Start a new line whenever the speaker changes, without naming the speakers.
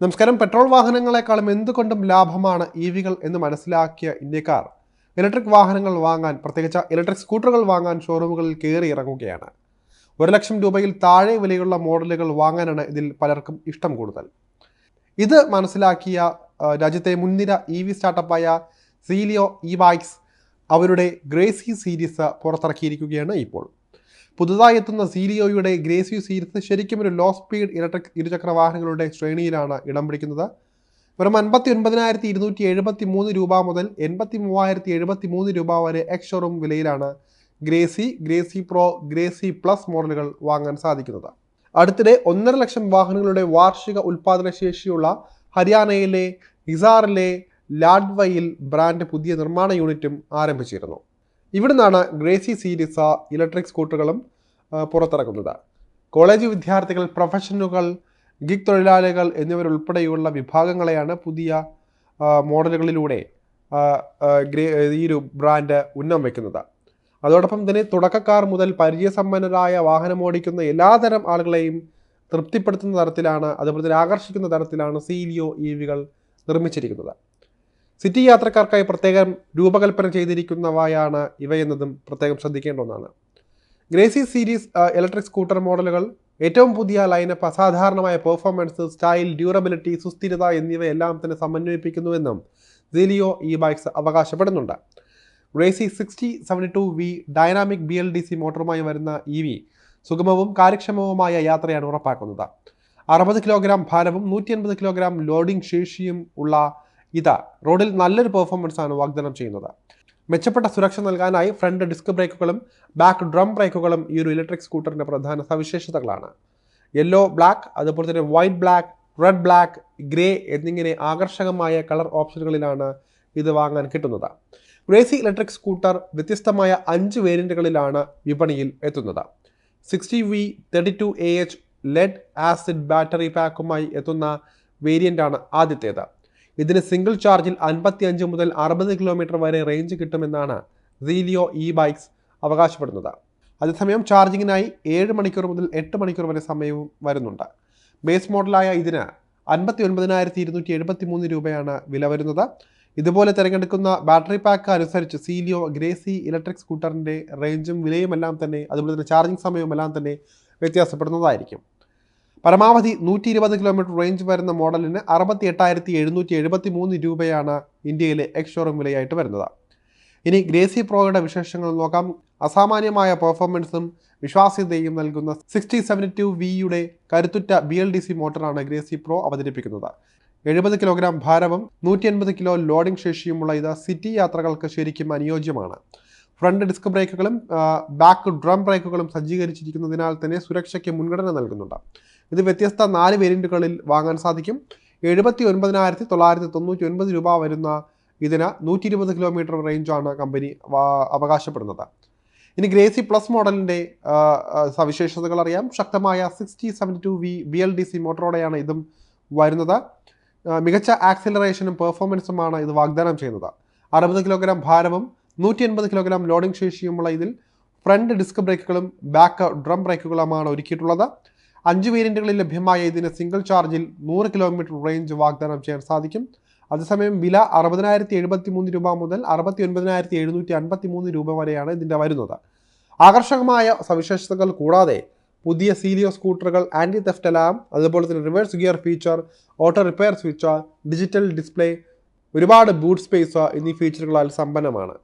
നമസ്കാരം. പെട്രോൾ വാഹനങ്ങളെക്കാളും എന്തുകൊണ്ടും ലാഭമാണ് ഇ വികൾ എന്ന് മനസ്സിലാക്കിയ ഇന്ത്യക്കാർ. ഇലക്ട്രിക് വാഹനങ്ങൾ വാങ്ങാൻ പ്രത്യേകിച്ച് ഇലക്ട്രിക് സ്കൂട്ടറുകൾ വാങ്ങാൻ ഷോറൂമുകളിൽ കയറി ഇറങ്ങുകയാണ്. ഒരു ലക്ഷം രൂപയിൽ താഴെ വിലയുള്ള മോഡലുകൾ വാങ്ങാനാണ് ഇതിൽ പലർക്കും ഇഷ്ടം കൂടുതൽ. ഇത് മനസ്സിലാക്കിയ രാജ്യത്തെ മുൻനിര ഇ വി സ്റ്റാർട്ടപ്പായ സീലിയോ ഇ ബൈക്സ് അവരുടെ ഗ്രേസി സീരീസ് പുറത്തിറക്കിയിരിക്കുകയാണ് ഇപ്പോൾ. പുതുതായി എത്തുന്ന സീലിയോയുടെ ഗ്രേസി സീരീസ് ശരിക്കും ഒരു ലോ സ്പീഡ് ഇലക്ട്രിക് ഇരുചക്ര വാഹനങ്ങളുടെ ശ്രേണിയിലാണ് ഇടം പിടിക്കുന്നത്. വെറും അൻപത്തി ഒൻപതിനായിരത്തി ഇരുന്നൂറ്റി എഴുപത്തി മൂന്ന് രൂപ മുതൽ എൺപത്തി മൂവായിരത്തി എഴുപത്തി മൂന്ന് രൂപ വരെ ex showroom വിലയിലാണ് Gracy Gracy pro Gracy plus മോഡലുകൾ വാങ്ങാൻ സാധിക്കുന്നത്. അടുത്തിടെ ഒന്നര ലക്ഷം വാഹനങ്ങളുടെ വാർഷിക ഉൽപാദനശേഷിയുള്ള ഹരിയാനയിലെ ഹിസാറിലെ ലാഡ്വയിൽ ബ്രാൻഡ് പുതിയ നിർമ്മാണ യൂണിറ്റും ആരംഭിച്ചിരുന്നു. ഇവിടുന്നാണ് ഗ്രേസി സീരീസ് ഇലക്ട്രിക് സ്കൂട്ടറുകളും പുറത്തിറക്കുന്നത്. കോളേജ് വിദ്യാർത്ഥികൾ പ്രൊഫഷണലുകൾ ഗിഗ് തൊഴിലാളികൾ എന്നിവരുൾപ്പെടെയുള്ള വിഭാഗങ്ങളെയാണ് പുതിയ മോഡലുകളിലൂടെ ഈ ഒരു ബ്രാൻഡ് ഉന്നം വയ്ക്കുന്നത് അതോടൊപ്പം തന്നെ തുടക്കക്കാർ മുതൽ പരിചയസമ്പന്നരായ വാഹനമോടിക്കുന്ന എല്ലാതരം ആളുകളെയും തൃപ്തിപ്പെടുത്തുന്ന തരത്തിലാണ് അതുപോലെ തന്നെ ആകർഷിക്കുന്ന തരത്തിലാണ് സീലിയോ ഇ വികൾ നിർമ്മിച്ചിരിക്കുന്നത്. സിറ്റി യാത്രക്കാർക്കായി പ്രത്യേകം രൂപകൽപ്പന ചെയ്തിരിക്കുന്നവയാണ് ഇവയെന്നതും പ്രത്യേകം ശ്രദ്ധിക്കേണ്ട ഒന്നാണ്. ഗ്രേസി സീരീസ് ഇലക്ട്രിക് സ്കൂട്ടർ മോഡലുകൾ ഏറ്റവും പുതിയ ലൈനപ്പ് അസാധാരണമായ പെർഫോമൻസ് സ്റ്റൈൽ ഡ്യൂറബിലിറ്റി സുസ്ഥിരത എന്നിവയെല്ലാം തന്നെ സമന്വയിപ്പിക്കുന്നുവെന്നും Zelio E bikes അവകാശപ്പെടുന്നുണ്ട്. Gracy sixty seventy two V dynamic B L D C മോട്ടറുമായി വരുന്ന ഇ വി സുഗമവും കാര്യക്ഷമവുമായ യാത്രയാണ് ഉറപ്പാക്കുന്നത്. അറുപത് കിലോഗ്രാം ഭാരവും നൂറ്റി അൻപത് കിലോഗ്രാം ലോഡിംഗ് ശേഷിയും ഉള്ള ഇത് റോഡിൽ നല്ലൊരു പെർഫോമൻസ് ആണ് വാഗ്ദാനം ചെയ്യുന്നത്. മെച്ചപ്പെട്ട സുരക്ഷ നൽകാനായി ഫ്രണ്ട് ഡിസ്ക് ബ്രേക്കുകളും ബാക്ക് ഡ്രം ബ്രേക്കുകളും ഈ ഒരു ഇലക്ട്രിക് സ്കൂട്ടറിന്റെ പ്രധാന സവിശേഷതകളാണ്. യെല്ലോ ബ്ലാക്ക് അതുപോലെ തന്നെ white black red black grey എന്നിങ്ങനെ ആകർഷകമായ കളർ ഓപ്ഷനുകളിലാണ് ഇത് വാങ്ങാൻ കിട്ടുന്നത്. ഗ്രേസി ഇലക്ട്രിക് സ്കൂട്ടർ വ്യത്യസ്തമായ അഞ്ച് വേരിയന്റുകളിലാണ് വിപണിയിൽ എത്തുന്നത്. Sixty V thirty two A H lead acid battery പാക്കുമായി എത്തുന്ന വേരിയന്റാണ് ആദ്യത്തേത്. ഇതിന് സിംഗിൾ ചാർജിൽ അൻപത്തി അഞ്ച് മുതൽ അറുപത് കിലോമീറ്റർ വരെ റേഞ്ച് കിട്ടുമെന്നാണ് സീലിയോ ഇ ബൈക്സ് അവകാശപ്പെടുന്നത്. അതേസമയം ചാർജിങ്ങിനായി ഏഴ് മണിക്കൂർ മുതൽ എട്ട് മണിക്കൂർ വരെ സമയവും വരുന്നുണ്ട്. ബേസ് മോഡലായ ഇതിന് അൻപത്തി ഒൻപതിനായിരത്തി ഇരുന്നൂറ്റി എഴുപത്തി മൂന്ന് രൂപയാണ് വില വരുന്നത്. ഇതുപോലെ തിരഞ്ഞെടുക്കുന്ന ബാറ്ററി പാക്ക് അനുസരിച്ച് സീലിയോ ഗ്രേസി ഇലക്ട്രിക് സ്കൂട്ടറിന്റെ റേഞ്ചും വിലയുമെല്ലാം തന്നെ അതുപോലെ തന്നെ ചാർജിങ് സമയവും എല്ലാം തന്നെ വ്യത്യാസപ്പെടുന്നതായിരിക്കും. പരമാവധി നൂറ്റി ഇരുപത് കിലോമീറ്റർ റേഞ്ച് വരുന്ന മോഡലിന് അറുപത്തി എട്ടായിരത്തി എഴുന്നൂറ്റി എഴുപത്തി മൂന്ന് രൂപയാണ് ഇന്ത്യയിലെ എക്സ് ഷോറൂം വിലയായിട്ട് വരുന്നത്. ഇനി ഗ്രേസി പ്രോയുടെ വിശേഷങ്ങൾ നോക്കാം. അസാമാന്യമായ പെർഫോമൻസും വിശ്വാസ്യതയും നൽകുന്ന സിക്സ്റ്റി സെവന്റി ടു വിയുടെ കരുത്തുറ്റ ബി എൽ ഡി സി മോട്ടറാണ് ഗ്രേസി പ്രോ അവതരിപ്പിക്കുന്നത്. എഴുപത് കിലോഗ്രാം ഭാരവും നൂറ്റി അൻപത് കിലോ ലോഡിംഗ് ശേഷിയുമുള്ള ഇത് സിറ്റി യാത്രകൾക്ക് ശരിക്കും അനുയോജ്യമാണ്. ഫ്രണ്ട് ഡിസ്ക് ബ്രേക്കുകളും ബാക്ക് ഡ്രം ബ്രേക്കുകളും സജ്ജീകരിച്ചിരിക്കുന്നതിനാൽ തന്നെ സുരക്ഷയ്ക്ക് മുൻഗണന നൽകുന്നുണ്ട്. ഇത് വ്യത്യസ്ത നാല് വേരിയന്റുകളിൽ വാങ്ങാൻ സാധിക്കും. എഴുപത്തി ഒൻപതിനായിരത്തി തൊള്ളായിരത്തി തൊണ്ണൂറ്റി ഒൻപത് രൂപ വരുന്ന ഇതിന് നൂറ്റി ഇരുപത് കിലോമീറ്റർ റേഞ്ചാണ് കമ്പനി അവകാശപ്പെടുന്നത്. ഇനി ഗ്രേസി പ്ലസ് മോഡലിന്റെ സവിശേഷതകൾ അറിയാം. ശക്തമായ sixty seventy two V B L D C മോട്ടറോടെയാണ് ഇതും വരുന്നത്. മികച്ച ആക്സിലറേഷനും പെർഫോമൻസുമാണ് ഇത് വാഗ്ദാനം ചെയ്യുന്നത്. അറുപത് കിലോഗ്രാം ഭാരവും നൂറ്റി എൺപത് കിലോഗ്രാം ലോഡിംഗ് ശേഷിയുമുള്ള ഇതിൽ ഫ്രണ്ട് ഡിസ്ക് ബ്രേക്കുകളും ബാക്ക് ഡ്രം ബ്രേക്കുകളുമാണ് ഒരുക്കിയിട്ടുള്ളത്. അഞ്ച് വേരിയന്റുകളിൽ ലഭ്യമായ ഇതിന് സിംഗിൾ ചാർജിൽ നൂറ് കിലോമീറ്റർ റേഞ്ച് വാഗ്ദാനം ചെയ്യാൻ സാധിക്കും. അതേസമയം വില അറുപതിനായിരത്തി എഴുപത്തി മൂന്ന് രൂപ മുതൽ അറുപത്തി ഒൻപതിനായിരത്തി എഴുന്നൂറ്റി അൻപത്തി മൂന്ന് രൂപ വരെയാണ് ഇതിന്റെ വരുന്നത്. ആകർഷകമായ സവിശേഷതകൾ കൂടാതെ പുതിയ സീലിയോ സ്കൂട്ടറുകൾ ആന്റി തെഫ്റ്റ് അലാം അതുപോലെ തന്നെ reverse gear feature auto repair feature digital display ഒരുപാട് ബൂട്ട് സ്പേസ് എന്നീ ഫീച്ചറുകളാൽ സമ്പന്നമാണ്.